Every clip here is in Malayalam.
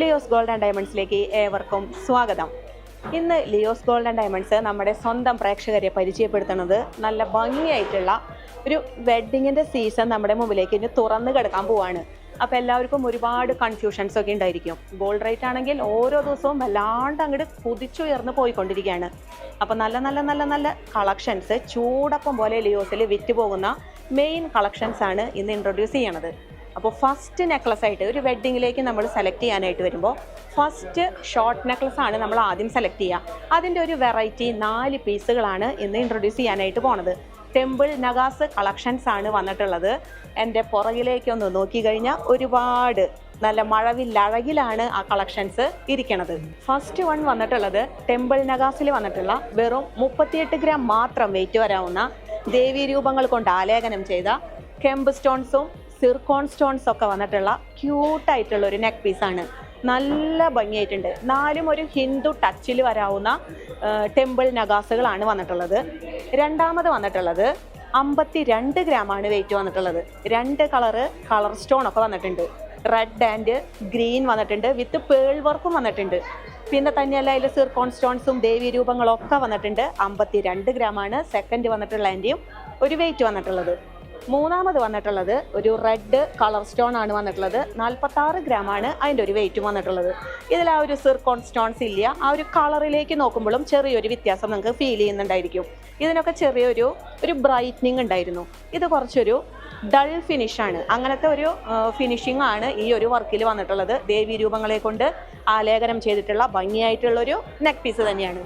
ലിയോസ് ഗോൾഡ് ആൻഡ് ഡയമണ്ട്സിലേക്ക് ഏവർക്കും സ്വാഗതം. ഇന്ന് ലിയോസ് ഗോൾഡ് ആൻഡ് ഡയമണ്ട്സ് നമ്മുടെ സ്വന്തം പ്രേക്ഷകരെ പരിചയപ്പെടുത്തുന്നത് നല്ല ഭംഗിയായിട്ടുള്ള ഒരു വെഡ്ഡിങ്ങിന്റെ സീസൺ നമ്മുടെ മുമ്പിലേക്ക് ഇനി തുറന്നു കിടക്കാൻ പോവാണ്. അപ്പോൾ എല്ലാവർക്കും ഒരുപാട് കൺഫ്യൂഷൻസ് ഒക്കെ ഉണ്ടായിരിക്കും. ഗോൾഡ് റേറ്റ് ആണെങ്കിൽ ഓരോ ദിവസവും വല്ലാണ്ട് അങ്ങോട്ട് കുതിച്ചുയർന്ന് പോയിക്കൊണ്ടിരിക്കുകയാണ്. അപ്പോൾ നല്ല നല്ല നല്ല നല്ല കളക്ഷൻസ് ചൂടപ്പം പോലെ ലിയോസിൽ വിറ്റ് പോകുന്ന മെയിൻ കളക്ഷൻസ് ആണ് ഇന്ന് ഇൻട്രൊഡ്യൂസ് ചെയ്യണത്. അപ്പോൾ ഫസ്റ്റ് നെക്ലസ് ആയിട്ട് ഒരു വെഡ്ഡിങ്ങിലേക്ക് നമ്മൾ സെലക്ട് ചെയ്യാനായിട്ട് വരുമ്പോൾ ഫസ്റ്റ് ഷോർട്ട് നെക്ലസ് ആണ് നമ്മൾ ആദ്യം സെലക്ട് ചെയ്യുക അതിന്റെ ഒരു വെറൈറ്റി നാല് പീസുകളാണ് ഇന്ന് ഇൻട്രൊഡ്യൂസ് ചെയ്യാനായിട്ട് പോണത്. ടെമ്പിൾ നഗാസ് കളക്ഷൻസ് ആണ് വന്നിട്ടുള്ളത്. എന്റെ പുറകിലേക്കൊന്ന് നോക്കിക്കഴിഞ്ഞാൽ ഒരുപാട് നല്ല മഴവില്ലഴകിലാണ് ആ കളക്ഷൻസ് ഇരിക്കണത്. ഫസ്റ്റ് വൺ വന്നിട്ടുള്ളത് ടെമ്പിൾ നഗാസിൽ വന്നിട്ടുള്ള വെറും മുപ്പത്തിയെട്ട് ഗ്രാം മാത്രം വെയിറ്റ് വരാവുന്ന ദേവീരൂപങ്ങൾ കൊണ്ട് ആലേഖനം ചെയ്ത കെമ്പ് സ്റ്റോൺസും സിർക്കോൺ സ്റ്റോൺസ് ഒക്കെ വന്നിട്ടുള്ള ക്യൂട്ടായിട്ടുള്ള ഒരു നെക്ക് പീസാണ് നല്ല ഭംഗിയായിട്ടുണ്ട്. നാലും ഒരു ഹിന്ദു ടച്ചിൽ വരാവുന്ന ടെമ്പിൾ നഗാസുകളാണ് വന്നിട്ടുള്ളത്. രണ്ടാമത് വന്നിട്ടുള്ളത് അമ്പത്തി രണ്ട് ഗ്രാമാണ് വെയിറ്റ് വന്നിട്ടുള്ളത്. രണ്ട് കളറ് കളർ സ്റ്റോൺ ഒക്കെ വന്നിട്ടുണ്ട്. റെഡ് ആൻഡ് ഗ്രീൻ വന്നിട്ടുണ്ട്. വിത്ത് പേൾ വർക്കും വന്നിട്ടുണ്ട്. പിന്നെ തന്നെയല്ല അതിൽ സിർക്കോൺ സ്റ്റോൺസും ദേവി രൂപങ്ങളൊക്കെ വന്നിട്ടുണ്ട്. അമ്പത്തി രണ്ട് ഗ്രാമാണ് സെക്കൻഡ് വന്നിട്ടുള്ള അതിന്റെയും ഒരു വെയിറ്റ് വന്നിട്ടുള്ളത്. മൂന്നാമത് വന്നിട്ടുള്ളത് ഒരു റെഡ് കളർ സ്റ്റോൺ ആണ് വന്നിട്ടുള്ളത്. നാൽപ്പത്തി ആറ് ഗ്രാം ആണ് അതിന്റെ ഒരു വെയിറ്റും വന്നിട്ടുള്ളത്. ഇതിൽ ആ ഒരു സിർക്കോൺ സ്റ്റോൺസ് ഇല്ല. ആ ഒരു കളറിലേക്ക് നോക്കുമ്പോഴും ചെറിയൊരു വ്യത്യാസം നിങ്ങൾക്ക് ഫീൽ ചെയ്യുന്നുണ്ടായിരിക്കും. ഇതിനൊക്കെ ചെറിയൊരു ഒരു ബ്രൈറ്റ്നിങ് ഉണ്ടായിരുന്നു. ഇത് കുറച്ചൊരു ഡൾ ഫിനിഷാണ് അങ്ങനത്തെ ഒരു ഫിനിഷിംഗ് ആണ് ഈ ഒരു വർക്കിൽ വന്നിട്ടുള്ളത്. ദേവി രൂപങ്ങളെ കൊണ്ട് ആലേഖനം ചെയ്തിട്ടുള്ള ഭംഗിയായിട്ടുള്ളൊരു നെക്ക് പീസ് തന്നെയാണ്.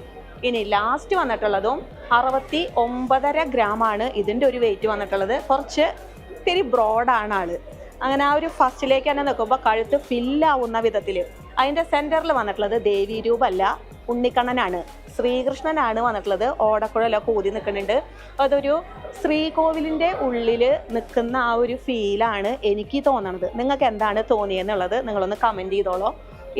ഇനി ലാസ്റ്റ് വന്നിട്ടുള്ളതും അറുപത്തി ഒമ്പതര ഗ്രാമാണ് ഇതിന്റെ ഒരു വെയിറ്റ് വന്നിട്ടുള്ളത്. കുറച്ച് ഇത്തിരി ബ്രോഡാണ് ആൾ. അങ്ങനെ ആ ഒരു ഫസ്റ്റിലേക്ക് തന്നെ നിൽക്കുമ്പോൾ കഴുത്ത് ഫില്ലാവുന്ന വിധത്തിൽ അതിന്റെ സെന്ററിൽ വന്നിട്ടുള്ളത് ദേവി രൂപമല്ല ഉണ്ണിക്കണ്ണനാണ്. ശ്രീകൃഷ്ണനാണ് വന്നിട്ടുള്ളത്. ഓടക്കുഴലൊക്കെ ഊതി നിൽക്കുന്നുണ്ട്. അതൊരു ശ്രീകോവിലിന്റെ ഉള്ളിൽ നിൽക്കുന്ന ആ ഒരു ഫീലാണ് എനിക്ക് തോന്നണത്. നിങ്ങൾക്ക് എന്താണ് തോന്നിയെന്നുള്ളത് നിങ്ങളൊന്ന് കമന്റ് ചെയ്തോളൂ.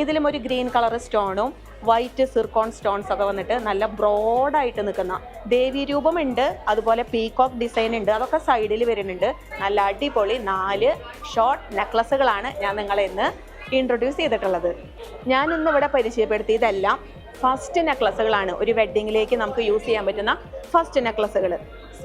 ഇതിലും ഒരു ഗ്രീൻ കളർ സ്റ്റോണും വൈറ്റ് സിർക്കോൺ സ്റ്റോൺസ് ഒക്കെ വന്നിട്ട് നല്ല ബ്രോഡായിട്ട് നിൽക്കുന്ന ദേവി രൂപമുണ്ട് അതുപോലെ പീകോക്ക് ഡിസൈൻ ഉണ്ട് അതൊക്കെ സൈഡിൽ വരുന്നുണ്ട്. നല്ല അടിപൊളി നാല് ഷോർട്ട് നെക്ലസുകളാണ് ഞാൻ നിങ്ങളെ ഇന്ന് ഇൻട്രൊഡ്യൂസ് ചെയ്തിട്ടുള്ളത്. ഞാൻ ഇന്ന് ഇവിടെ പരിചയപ്പെടുത്തിയതെല്ലാം ഫസ്റ്റ് നെക്ലസുകളാണ് ഒരു വെഡ്ഡിങ്ങിലേക്ക് നമുക്ക് യൂസ് ചെയ്യാൻ പറ്റുന്ന ഫസ്റ്റ് നെക്ലസുകൾ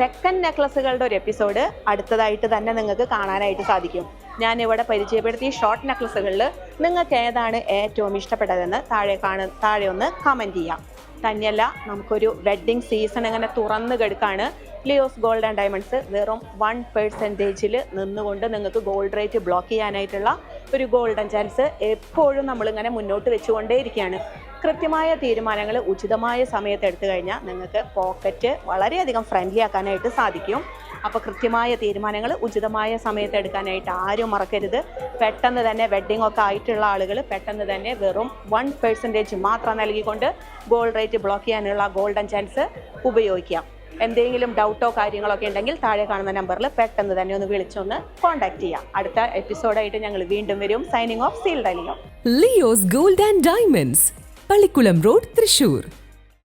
സെക്കൻഡ് നെക്ലസുകളുടെ ഒരു എപ്പിസോഡ് അടുത്തതായിട്ട് തന്നെ നിങ്ങൾക്ക് കാണാനായിട്ട് സാധിക്കും. ഞാൻ ഇവിടെ പരിചയപ്പെടുത്തിയ ഷോർട്ട് നെക്ലസുകളിൽ നിങ്ങൾക്ക് ഏതാണ് ഏറ്റവും ഇഷ്ടപ്പെട്ടതെന്ന് താഴെ കാണ താഴെ ഒന്ന് കമന്റ് ചെയ്യാം. തന്നെയല്ല നമുക്കൊരു വെഡ്ഡിങ് സീസൺ അങ്ങനെ തുറന്നു കെടുക്കാണ്. ലിയോസ് ഗോൾഡ് ആൻഡ് ഡയമണ്ട്സ് വെറും വൺ പെർസെന്റേജിൽ നിന്നുകൊണ്ട് നിങ്ങൾക്ക് ഗോൾഡ് റേറ്റ് ബ്ലോക്ക് ചെയ്യാനായിട്ടുള്ള ഒരു ഗോൾഡൻ ചാൻസ് എപ്പോഴും നമ്മളിങ്ങനെ മുന്നോട്ട് വെച്ചുകൊണ്ടേയിരിക്കുകയാണ്. കൃത്യമായ തീരുമാനങ്ങൾ ഉചിതമായ സമയത്ത് എടുത്തു കഴിഞ്ഞാൽ നിങ്ങൾക്ക് പോക്കറ്റ് വളരെയധികം ഫ്രണ്ട്ലി ആക്കാനായിട്ട് സാധിക്കും. അപ്പോൾ കൃത്യമായ തീരുമാനങ്ങൾ ഉചിതമായ സമയത്ത് എടുക്കാനായിട്ട് ആരും മറക്കരുത്. പെട്ടെന്ന് തന്നെ വെഡ്ഡിംഗ് ഒക്കെ ആയിട്ടുള്ള ആളുകൾ പെട്ടെന്ന് തന്നെ വെറും വൺ പെർസെന്റേജ് മാത്രം നൽകിക്കൊണ്ട് ഗോൾഡ് റേറ്റ് ബ്ലോക്ക് ചെയ്യാനുള്ള ഗോൾഡൻ ചാൻസ് ഉപയോഗിക്കാം എന്തെങ്കിലും ഡൗട്ടോ കാര്യങ്ങളൊക്കെ ഉണ്ടെങ്കിൽ താഴെ കാണുന്ന നമ്പറിൽ പെട്ടെന്ന് തന്നെ ഒന്ന് വിളിച്ചൊന്ന് കോൺടാക്ട് ചെയ്യാം അടുത്ത എപ്പിസോഡായിട്ട് ഞങ്ങൾ വീണ്ടും വരും. സൈനിങ് ഓഫ് സീൽ ഡലിയോ Leo's gold and diamonds Pallikkulam road Thrissur.